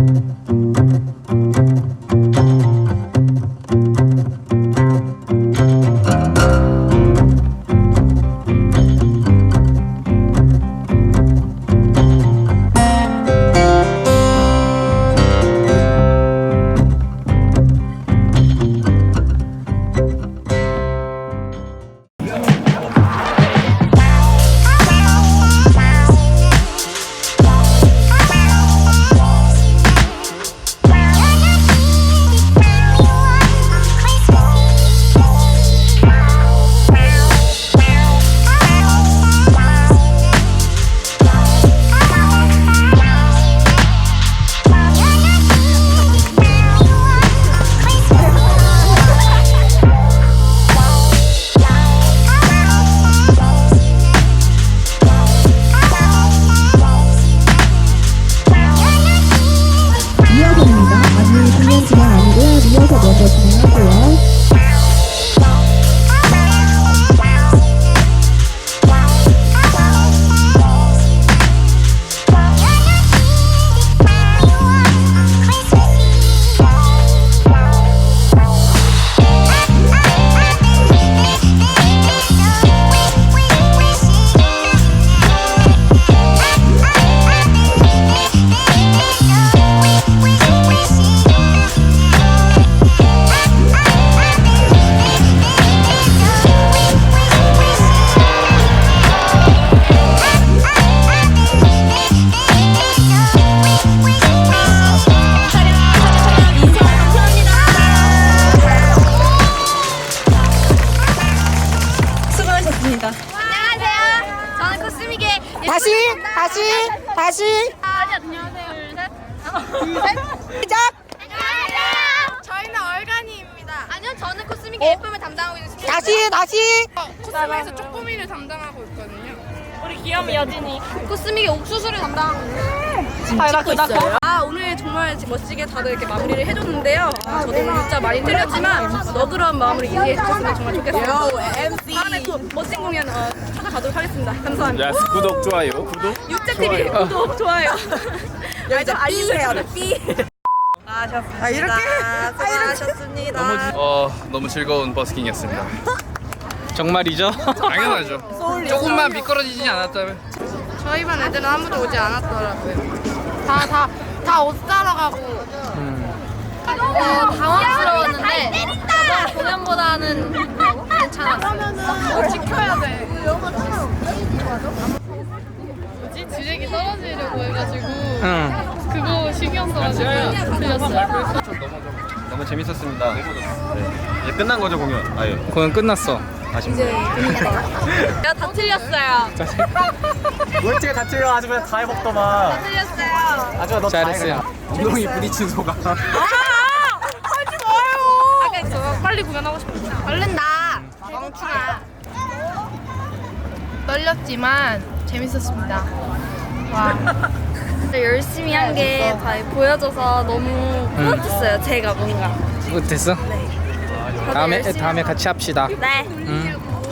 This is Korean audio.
리허 수고하셨습니다. 안녕하세요. 저는 코스믹의 다시, 다시, 다시. 안녕하세요. 둘, 셋. 시작. 안녕하세요. 저희는 얼간이입니다. 아니요, 저는 코스믹의 예쁨을 담당하고 있습니다. 다시, 다시. 코스믹에서 쪼꼬미를 담당하고 있거든요. 우리 귀염이 여진이 코스믹의 옥수수를 담당하고 있어요. 아, 나 그다 아 오늘 정말 멋지게 다들 이렇게 마무리를 해줬는데요. 아, 저도 오늘 문자 많이 틀렸지만 너그러운 마음으로 이해해 주셨으면 정말 좋겠어요. 다음에 또 멋진 공연 어, 찾아가도록 하겠습니다. 감사합니다. 야, 구독, 좋아요, 구독. 육자 TV 구독 좋아요. 여기서 해야 돼. 삐. 아, 이렇게. 아, 이렇게. 어, 너무 즐거운 버스킹이었습니다. 정말이죠? 당연하죠. 조금만 미끄러지지 않았다면. 저희 반 애들은 아무도 오지 않았더라고요. 다 다 다 옷 사러 가고. 어, 당황스러웠는데 저번 공연보다는 괜찮았어요. 어, 지켜야 돼. 뭐지? 지렉이 떨어지려고 해가지고 응. 그거 신경 써가지고 틀렸어요. 너무 재밌었습니다. 네. 이제 끝난 거죠 공연? 아예. 공연 끝났어. 아쉽네. 제가 다 틀렸어요. 뭘 다 틀려 아주 그냥 다 해먹더만. 틀렸어요. 아주 너 잘했어요. 엉덩이 부딪힌 소감. 아까 저 빨리 공연하고 싶어. 얼른 나. 멍충아. 떨렸지만 재밌었습니다. 열심히 한 게 다 보여져서 너무 뿌듯했어요. 제가 뭔가. 뭐 됐어? 다음에 다음에 같이 합시다. 네. 응.